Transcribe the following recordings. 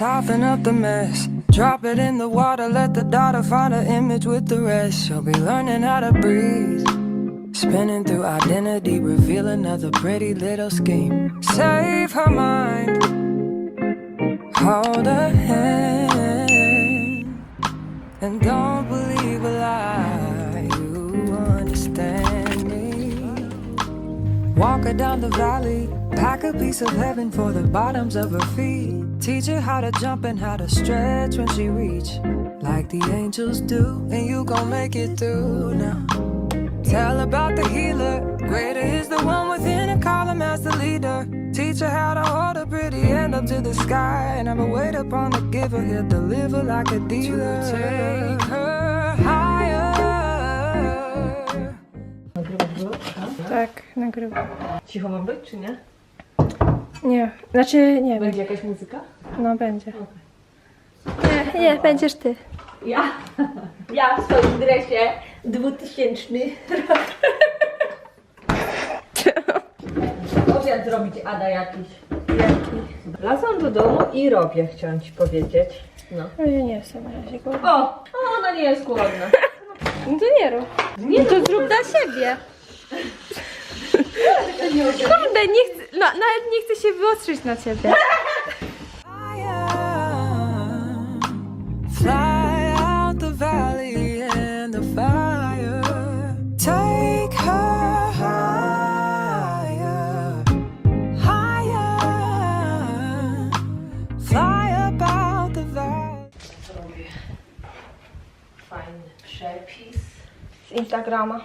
Soften up the mess, drop it in the water, let the daughter find her image with the rest. She'll be learning how to breathe. Spinning through identity, reveal another pretty little scheme. Save her mind, hold her hand, and don't believe a lie. You understand me. Walk her down the valley, pack a piece of heaven for the bottoms of her feet. Teach her how to jump and how to stretch when she reach, like the angels do, and you gon' make it through now. Tell about the healer, greater is the one within and call him as the leader. Teach her how to hold a pretty hand up to the sky, and never wait upon the giver, he'll deliver like a dealer. Take her higher. Nagrywasz vloga? Tak, nagrywam. Cicho mam być, czy nie? Nie, znaczy nie wiem. Będzie jakaś muzyka? No będzie. Nie, nie, będziesz ty. Ja? Ja w swoim dresie 2000 rok. Obiad zrobić Ada jakiś. Jaki? Do domu i robię, chciałam ci powiedzieć. No. No ja nie jestem na razie głodna. O! o, Ona nie jest głodna. No to nie rób. No to zrób dla siebie. Kurde, nie chcę, no, nawet nie chcę się wyostrzyć na ciebie. Fajny przepis. Z Instagrama.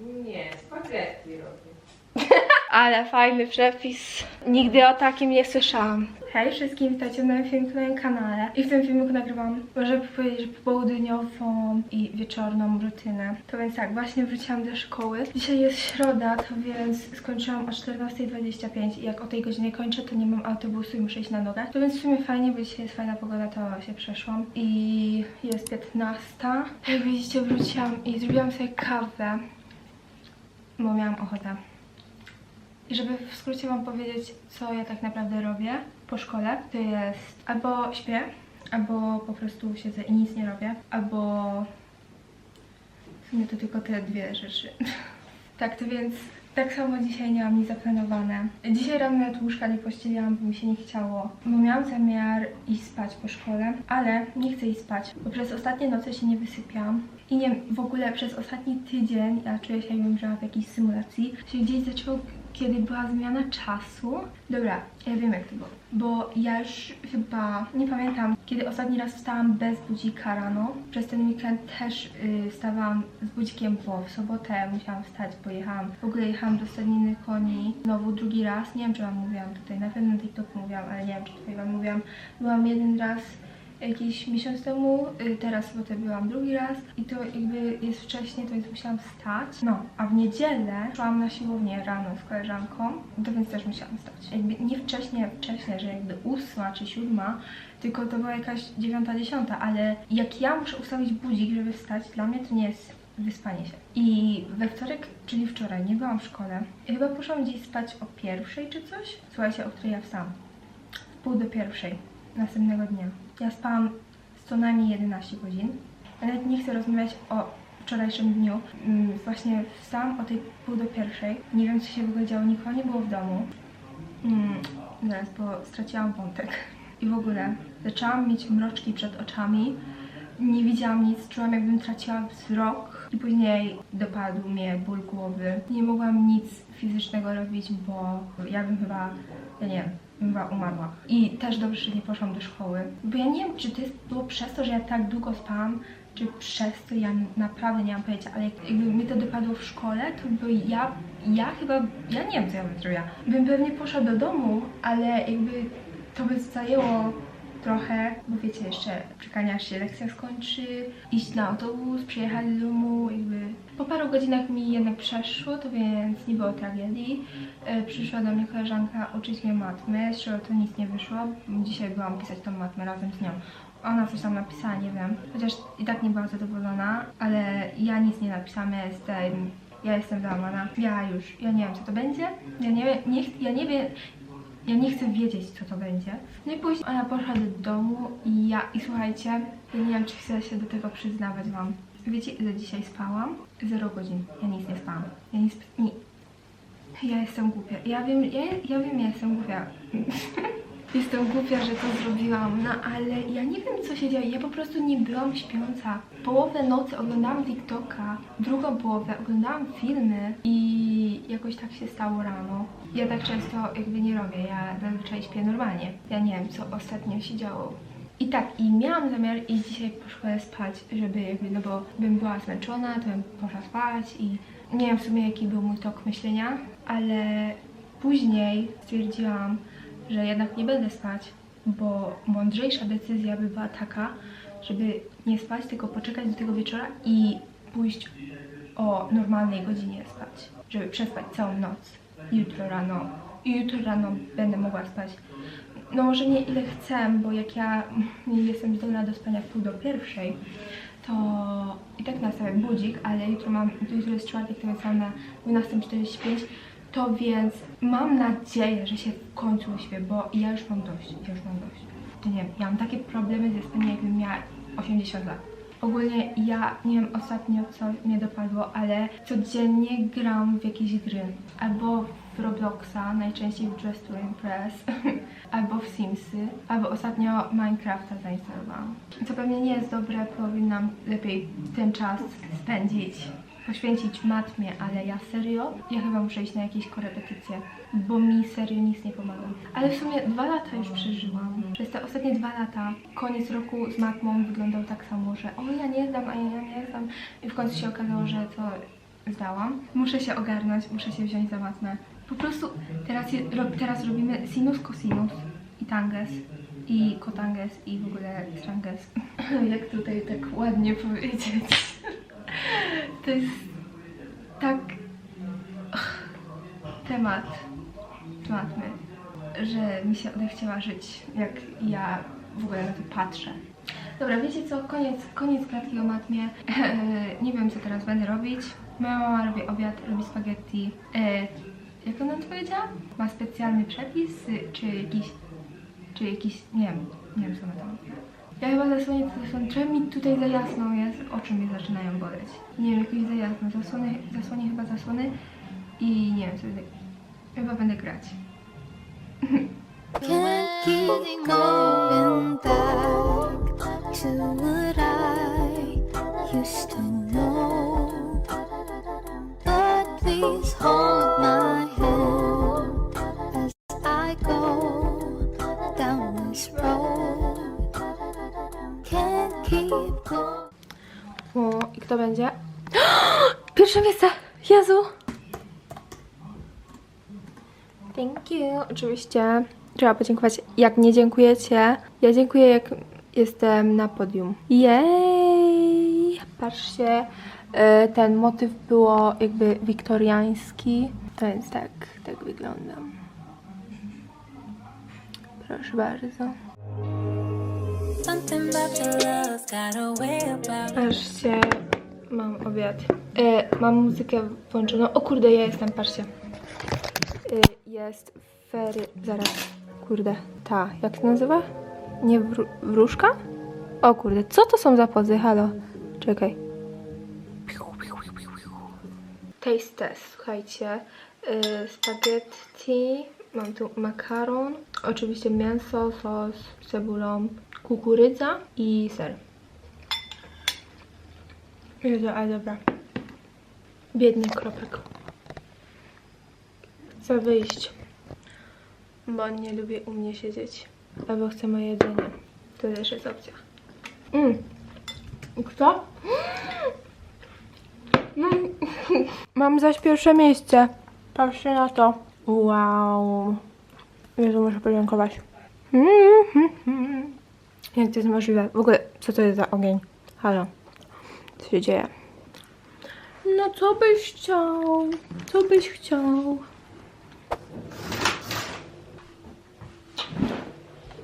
Nie, spaghetti robię. Ale fajny przepis. Nigdy o takim nie słyszałam. Hej wszystkim, witajcie na moim na moim kanale. I w tym filmiku nagrywam, żeby powiedzieć, że popołudniową i wieczorną rutynę. To więc tak, właśnie wróciłam do szkoły. Dzisiaj jest środa, to więc skończyłam o 14.25 i jak o tej godzinie kończę, to nie mam autobusu i muszę iść na nogę. To więc w sumie fajnie, bo dzisiaj jest fajna pogoda, to się przeszłam. I jest 15. Jak widzicie, wróciłam i zrobiłam sobie kawę, bo miałam ochotę. I żeby w skrócie Wam powiedzieć, co ja tak naprawdę robię po szkole, to jest albo śpię, albo po prostu siedzę i nic nie robię, albo w sumie to tylko te dwie rzeczy. tak, to więc tak samo dzisiaj nie mam nic zaplanowane. Dzisiaj rano nawet łóżka nie pościeliłam, bo mi się nie chciało, bo miałam zamiar iść spać po szkole, ale nie chcę iść spać, bo przez ostatnie noce się nie wysypiałam. I nie w ogóle przez ostatni tydzień ja czuję się jakbym żyła w jakiejś symulacji. Się gdzieś zaczęło, kiedy była zmiana czasu. Dobra, ja wiem jak to było. Bo ja już chyba nie pamiętam, kiedy ostatni raz wstałam bez budzika rano. Przez ten weekend też y, wstawałam z budzikiem, bo w sobotę musiałam wstać, bo jechałam. W ogóle jechałam do Stadniny Koni znowu drugi raz. Nie wiem, czy Wam mówiłam tutaj, na pewno na TikToku mówiłam, ale nie wiem, czy tutaj Wam mówiłam. Byłam jeden raz jakiś miesiąc temu, y, teraz sobotę byłam drugi raz i to jakby jest wcześniej, to więc musiałam wstać. No, a w niedzielę szłam na siłownię rano z koleżanką, to więc też musiałam wstać. Jakby nie wcześniej, wcześniej, że jakby ósma czy siódma, tylko to była jakaś dziewiąta, dziesiąta, ale jak ja muszę ustawić budzik, żeby wstać, dla mnie to nie jest wyspanie się. I we wtorek, czyli wczoraj, nie byłam w szkole. Chyba poszłam gdzieś spać o pierwszej czy coś. Słuchajcie, o której ja wstałam. W pół do pierwszej następnego dnia. Ja spałam co najmniej 11 godzin. Ja nawet nie chcę rozmawiać o wczorajszym dniu. Mm, Właśnie wstałam o tej pół do pierwszej. Nie wiem, co się w ogóle działo, nikogo nie było w domu. Mm, zaraz, bo straciłam wątek. I w ogóle zaczęłam mieć mroczki przed oczami. Nie widziałam nic, czułam jakbym traciła wzrok. I później dopadł mnie ból głowy. Nie mogłam nic fizycznego robić, bo ja bym chyba, ja nie wiem, bym chyba umarła. I też dobrze, że nie poszłam do szkoły. Bo ja nie wiem, czy to jest, było przez to, że ja tak długo spałam, czy przez to ja naprawdę nie mam pojęcia, ale jak- jakby mnie to dopadło w szkole, to by ja, ja chyba, ja nie wiem co ja bym zrobiła. Bym pewnie poszła do domu, ale jakby to by zajęło trochę, bo wiecie, jeszcze czekania aż się lekcja skończy, iść na autobus, przyjechać do domu, jakby po paru godzinach mi jednak przeszło, to więc nie było tragedii. E, Przyszła do mnie koleżanka uczyć mnie matmy, z czego to nic nie wyszło. Dzisiaj byłam pisać tą matmę razem z nią. Ona coś tam napisała, nie wiem, chociaż i tak nie byłam zadowolona, ale ja nic nie napisałam, ja jestem, ja jestem załamana. Ja już, ja nie wiem co to będzie, ja nie, nie, ja nie wiem, ja nie chcę wiedzieć, co to będzie. No i później ona poszła do domu i ja, i słuchajcie, ja nie wiem, czy chcę się do tego przyznawać wam. Wiecie, ile dzisiaj spałam? Zero godzin. Ja nic nie spałam. Ja nic, nie, ja jestem głupia. Ja wiem, ja, ja wiem, ja jestem głupia. jestem głupia, że to zrobiłam, no ale ja nie wiem, co się dzieje. Ja po prostu nie byłam śpiąca. Połowę nocy oglądałam TikToka, drugą połowę oglądałam filmy i jakoś tak się stało rano. Ja tak często jakby nie robię, ja zazwyczaj śpię normalnie. Ja nie wiem, co ostatnio się działo. I tak, i miałam zamiar i dzisiaj poszła spać, żeby jakby, no bo bym była zmęczona, to bym poszła spać i nie wiem w sumie jaki był mój tok myślenia, ale później stwierdziłam, że jednak nie będę spać, bo mądrzejsza decyzja by była taka, żeby nie spać, tylko poczekać do tego wieczora i pójść o normalnej godzinie spać, żeby przespać całą noc. Jutro rano, jutro rano będę mogła spać. No może nie ile chcę, bo jak ja nie jestem zdolna do spania w pół do pierwszej, to i tak nastawiam budzik, ale jutro mam, jutro jest czwartek, to jest na 12.45, to więc mam nadzieję, że się w końcu uśpię, bo ja już mam dość, ja już mam dość. Nie wiem, ja mam takie problemy ze spaniem, jakbym miała 80 lat. Ogólnie ja, nie wiem ostatnio co mnie dopadło, ale codziennie gram w jakieś gry. Albo w Robloxa, najczęściej w Dress to Impress, albo w Simsy, albo ostatnio Minecrafta zainstalowałam. Co pewnie nie jest dobre, powinnam lepiej ten czas spędzić, poświęcić matmie, ale ja serio, ja chyba muszę iść na jakieś korepetycje, bo mi serio nic nie pomaga. Ale w sumie dwa lata już przeżyłam. Przez te ostatnie dwa lata, koniec roku z matmą wyglądał tak samo, że o ja nie zdam, a ja nie zdam i w końcu się okazało, że to zdałam. Muszę się ogarnąć, muszę się wziąć za matmę. Po prostu teraz, teraz robimy sinus, cosinus i tanges i kotanges i w ogóle stranges. Jak tutaj tak ładnie powiedzieć. To jest tak temat matmy, że mi się odechciała żyć, jak ja w ogóle na to patrzę. Dobra, wiecie co? Koniec, koniec klatki o matmie. nie wiem, co teraz będę robić. Moja mama robi obiad, robi spaghetti. E, jak ona to powiedziała? Ma specjalny przepis, czy jakiś, czy jakiś, nie wiem, nie wiem co ona tam. Ja chyba zasłonię telefon, trochę mi tutaj za jasno jest, oczy mi zaczynają boleć. Nie wiem, jakoś za jasno, zasłonię, zasłonię chyba zasłony i nie wiem co będę, chyba będę grać. Can't kto będzie? Pierwsze miejsce! Jezu! Thank you. Oczywiście trzeba podziękować. Jak nie dziękujecie, ja dziękuję jak jestem na podium. Jej! Patrzcie, e, ten motyw było jakby wiktoriański, więc tak, tak wyglądam. Proszę bardzo. Patrzcie, mam obiad. E, mam muzykę włączoną. O kurde, ja jestem, patrzcie. E, jest fery, zaraz, kurde, ta, jak się nazywa? Nie wró- wróżka? O kurde, co to są za pozy? Halo, czekaj. Taste test, słuchajcie. E, spaghetti, mam tu makaron, oczywiście mięso, sos z cebulą, kukurydza i ser. Jezu, ale dobra. Biedny kropek. Chcę wyjść. Bo nie lubi u mnie siedzieć. Albo chce moje jedzenie. To też jest opcja. Mm. Kto? Mm. Mam zaś pierwsze miejsce. Patrzcie na to. Wow. Jezu, muszę podziękować. Mm, mm, mm. Jak to jest możliwe? W ogóle, co to jest za ogień? Halo. Co się dzieje? No co byś chciał? Co byś chciał?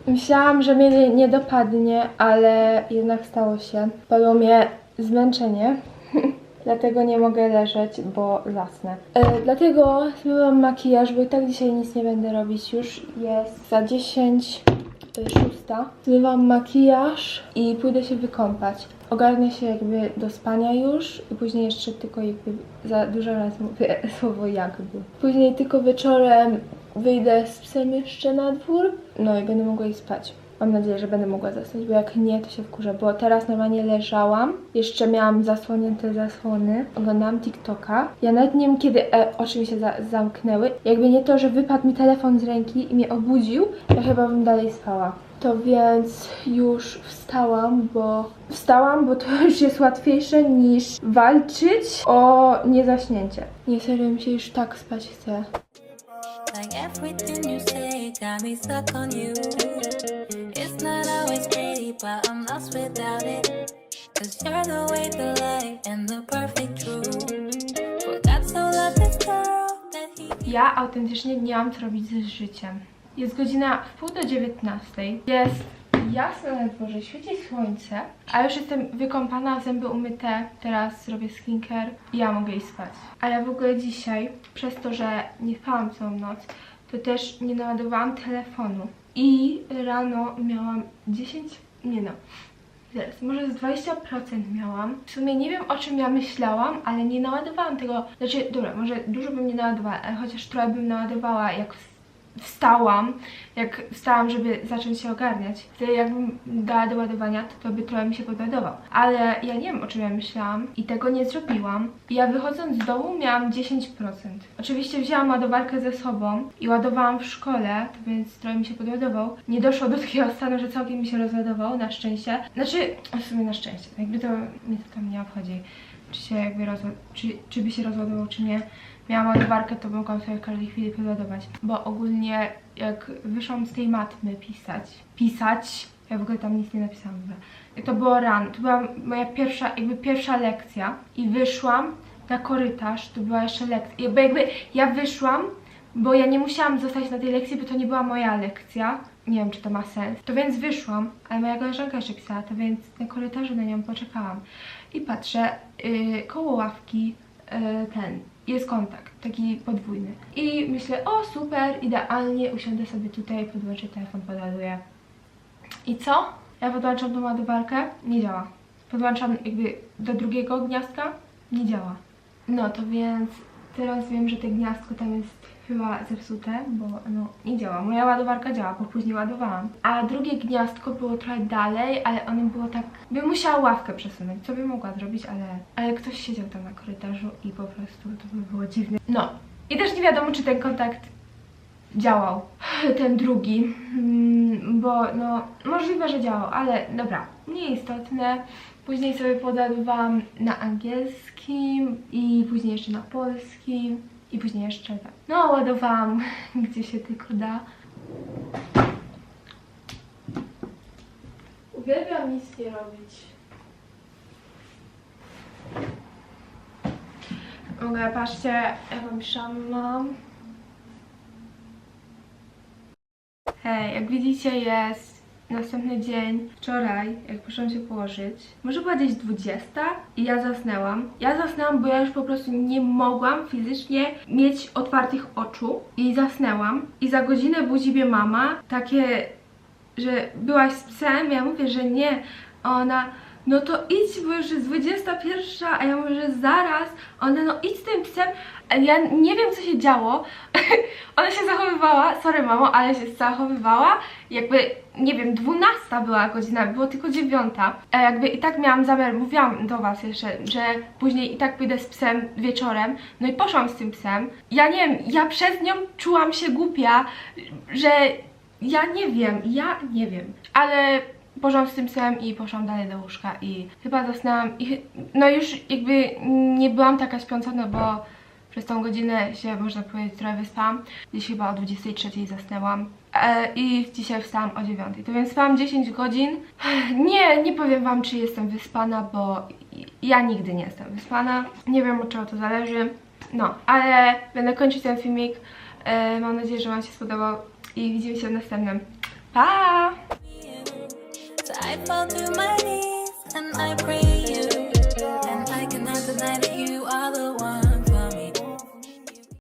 Myślałam, że mnie nie, nie dopadnie, ale jednak stało się. Padło mnie zmęczenie. Dlatego nie mogę leżeć, bo zasnę. E, dlatego zmyłam makijaż, bo i tak dzisiaj nic nie będę robić. Już jest za 10 e, szósta. Zmywam makijaż i pójdę się wykąpać. Ogarnę się jakby do spania już i później jeszcze tylko jakby za dużo razy mówię słowo jakby. Później tylko wieczorem wyjdę z psem jeszcze na dwór, no i będę mogła iść spać. Mam nadzieję, że będę mogła zasnąć, bo jak nie, to się wkurzę, bo teraz normalnie leżałam, jeszcze miałam zasłonięte zasłony, oglądałam TikToka. Ja nawet nie wiem, kiedy e, oczy mi się za zamknęły. Jakby nie to, że wypadł mi telefon z ręki i mnie obudził, ja chyba bym dalej spała. To więc już wstałam, bo wstałam, bo to już jest łatwiejsze niż walczyć o niezaśnięcie. Nie serio mi się już tak spać chce. Like everything you say got me stuck on you. Not always pretty, but I'm lost without it. Cause you're the way, the light, and the perfect truth. Forgot to love this girl Ja autentycznie nie mam co robić ze życiem. Jest godzina w pół do dziewiętnastej. Jest jasno na dworze, świeci słońce, a już jestem wykąpana, zęby umyte. Teraz zrobię skincare i ja mogę iść spać. A ja w ogóle dzisiaj, przez to, że nie spałam całą noc, to też nie naładowałam telefonu. I rano miałam 10, nie no, Zaraz, może z 20% miałam. W sumie nie wiem o czym ja myślałam, ale nie naładowałam tego. Znaczy, dobra, może dużo bym nie naładowała, ale chociaż trochę bym naładowała, jak wstałam, jak wstałam, żeby zacząć się ogarniać. Wtedy jakbym dała do ładowania, to, to by trochę mi się podładował. Ale ja nie wiem o czym ja myślałam i tego nie zrobiłam. Ja wychodząc z domu miałam 10%. Oczywiście wzięłam ładowarkę ze sobą i ładowałam w szkole, to więc trochę mi się podładował. Nie doszło do takiego stanu, że całkiem mi się rozładował, na szczęście. Znaczy, w sumie na szczęście, jakby to mnie to tam nie obchodzi. Czy się jakby rozła- czy, czy by się rozładował, czy nie. Miałam ładowarkę, to mogłam sobie w każdej chwili podładować. Bo ogólnie jak wyszłam z tej matmy pisać, pisać, ja w ogóle tam nic nie napisałam w. To było rano, to była moja pierwsza, jakby pierwsza lekcja i wyszłam na korytarz, to była jeszcze lekcja. Jakby, jakby ja wyszłam, bo ja nie musiałam zostać na tej lekcji, bo to nie była moja lekcja. Nie wiem, czy to ma sens. To więc wyszłam, ale moja koleżanka jeszcze pisała, to więc na korytarzu na nią poczekałam. I patrzę, yy, koło ławki yy, ten, jest kontakt, taki podwójny. I myślę, o super, idealnie, usiądę sobie tutaj, podłączę telefon, podaluję. I co? Ja podłączam tą ładowarkę, nie działa. Podłączam jakby do drugiego gniazdka, nie działa. No to więc teraz wiem, że te gniazdko tam jest chyba zepsute, bo no nie działa. Moja ładowarka działa, bo później ładowałam. A drugie gniazdko było trochę dalej, ale ono było tak... Bym musiała ławkę przesunąć, co bym mogła zrobić, ale, ale ktoś siedział tam na korytarzu i po prostu to by było dziwne. No. I też nie wiadomo, czy ten kontakt działał. Ten drugi. Mm, Bo no, możliwe, że działał, ale dobra, nieistotne. Później sobie podładowałam na angielskim i później jeszcze na polskim i później jeszcze tak. No, ładowałam gdzie się tylko da. Uwielbiam nic nie robić. Mogę, patrzcie, jaką szam mam. Hej, jak widzicie jest następny dzień, wczoraj, jak poszłam się położyć. Może była gdzieś 20 i ja zasnęłam. Ja zasnęłam, bo ja już po prostu nie mogłam fizycznie mieć otwartych oczu i zasnęłam. I za godzinę budzi mnie mama, takie, że byłaś z psem, ja mówię, że nie. Ona, no to idź, bo już jest 21, a ja mówię, że zaraz. Ona, no idź z tym psem. Ja nie wiem, co się działo. Ona się zachowywała, sorry mamo, ale się zachowywała, jakby, nie wiem, 12 była godzina, było tylko 9. E, jakby i tak miałam zamiar, mówiłam do was jeszcze, że później i tak pójdę z psem wieczorem. No i poszłam z tym psem. Ja nie wiem, ja przez nią czułam się głupia, że ja nie wiem, ja nie wiem. Ale poszłam z tym psem i poszłam dalej do łóżka i chyba zasnęłam i no już jakby nie byłam taka śpiąca, no bo przez tą godzinę się, można powiedzieć, trochę wyspałam. Dziś chyba o 23 zasnęłam e, i dzisiaj wstałam o 9. To więc spałam 10 godzin. Nie, nie powiem wam, czy jestem wyspana, bo ja nigdy nie jestem wyspana. Nie wiem, od czego to zależy. No, ale będę kończyć ten filmik. E, mam nadzieję, że wam się spodobał i widzimy się w następnym. Pa! So I fall to my knees and I pray you, and I cannot deny the